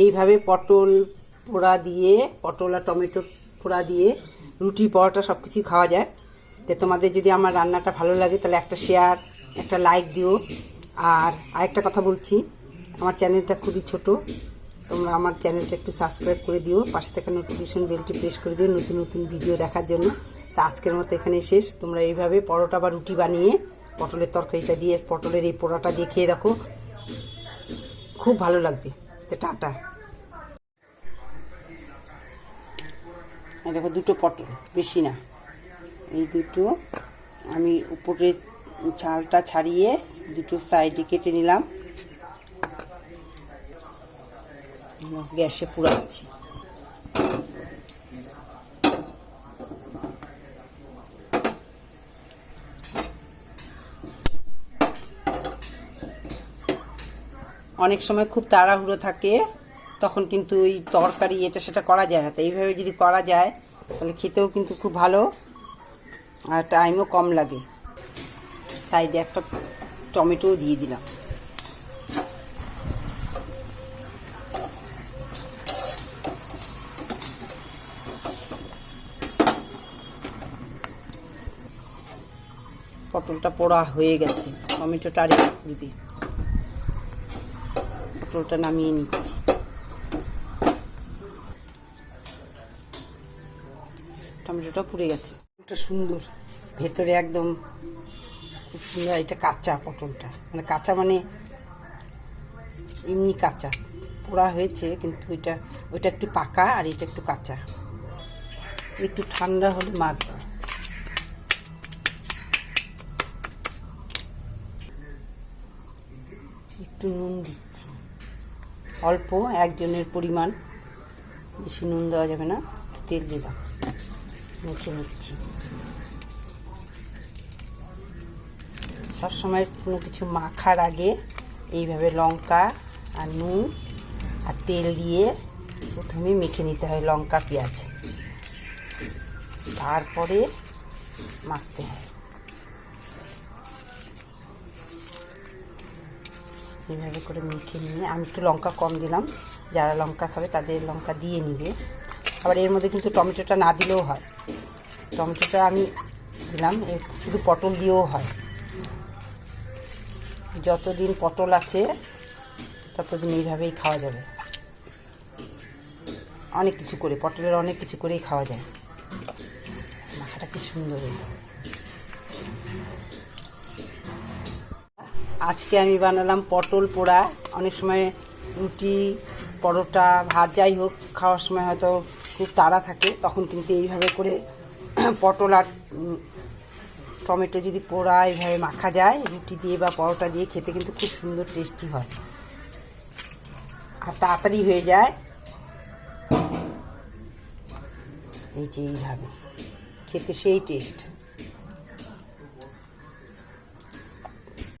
এইভাবে পটল পোড়া দিয়ে, পটল আর টমেটো পোড়া দিয়ে, রুটি, পরোটা সব কিছুই খাওয়া যায়। তো তোমাদের যদি আমার রান্নাটা ভালো লাগে, তাহলে একটা শেয়ার একটা লাইক দিও। আর আরেকটা কথা বলছি, আমার চ্যানেলটা খুবই ছোট, তোমরা আমার চ্যানেলটা একটু সাবস্ক্রাইব করে দিও, পাশে থেকে নোটিফিকেশন বেলটি প্রেস করে দিও নতুন নতুন ভিডিও দেখার জন্য। তা আজকের মতো এখানে শেষ। তোমরা এইভাবে পরোটা বা রুটি বানিয়ে, পটলের তরকারিটা দিয়ে, পটলের এই পোড়াটা দিয়ে খেয়ে দেখো। খুব ভালো লাগবে। টাটা। দেখো, দুটো পটল, বেশি না। এই দুটো আমি উপরে ছালটা ছাড়িয়ে দুটো সাইডে কেটে নিলাম। গ্যাসে পুড়াচ্ছি। অনেক সময় খুব তাড়াহুড়ো থাকে, তখন কিন্তু ওই তরকারি এটা সেটা করা যায় না। তো এইভাবে যদি করা যায়, তাহলে খেতেও কিন্তু খুব ভালো, আর টাইমও কম লাগে। সাইডে একটা টমেটোও দিয়ে দিলাম। পটলটা পোড়া হয়ে গেছে। টমেটোটা আর পুড়বে পটলটা নামিয়ে নিচ্ছি। টমেটোটা পুড়ে গেছে। এটা সুন্দর। ভেতরে একদম খুব সুন্দর এটা কাঁচা পটলটা। মানে কাঁচা মানে এমনি কাঁচা। পোড়া হয়েছে, কিন্তু ওইটা ওইটা একটু পাকা আর এটা একটু কাঁচা। একটু ঠান্ডা হলে মাখবো। একটু নুন দিচ্ছি। অল্প, একজনের পরিমাণ। বেশি নুন দেওয়া যাবে না তেল দিলাম মেখে নিচ্ছি। সবসময় কোনো কিছু মাখার আগে এইভাবে লঙ্কা আর নুন আর তেল দিয়ে প্রথমে মেখে নিতে হয় লঙ্কা, পেঁয়াজ। তারপরে মাখতে হয়। এইভাবে করে মেখে নিয়ে আমি একটু লঙ্কা কম দিলাম। যারা লঙ্কা খাবে তাদের লঙ্কা দিয়ে নিবে। আবার এর মধ্যে কিন্তু টমেটোটা না দিলেও হয়। টমেটোটা আমি দিলাম শুধু পটল দিয়েও হয়। যতদিন পটল আছে, ততদিন এইভাবেই খাওয়া যাবে। অনেক কিছু করে, পটলের অনেক কিছু করেই খাওয়া যায়। মাখাটা কি সুন্দর আজকে আমি বানালাম পটল পোড়া। অনেক সময় রুটি, পরোটা, ভাত যাই হোক, খাওয়ার সময় হয়তো খুব তাড়া থাকে, তখন কিন্তু এইভাবে করে পটল আর টমেটো যদি পোড়া এইভাবে মাখা যায়, রুটি দিয়ে বা পরোটা দিয়ে খেতে কিন্তু খুব সুন্দর টেস্টি হয়। আর তাড়াতাড়ি হয়ে যায়। এই যে এইভাবে। খেতে সেই টেস্ট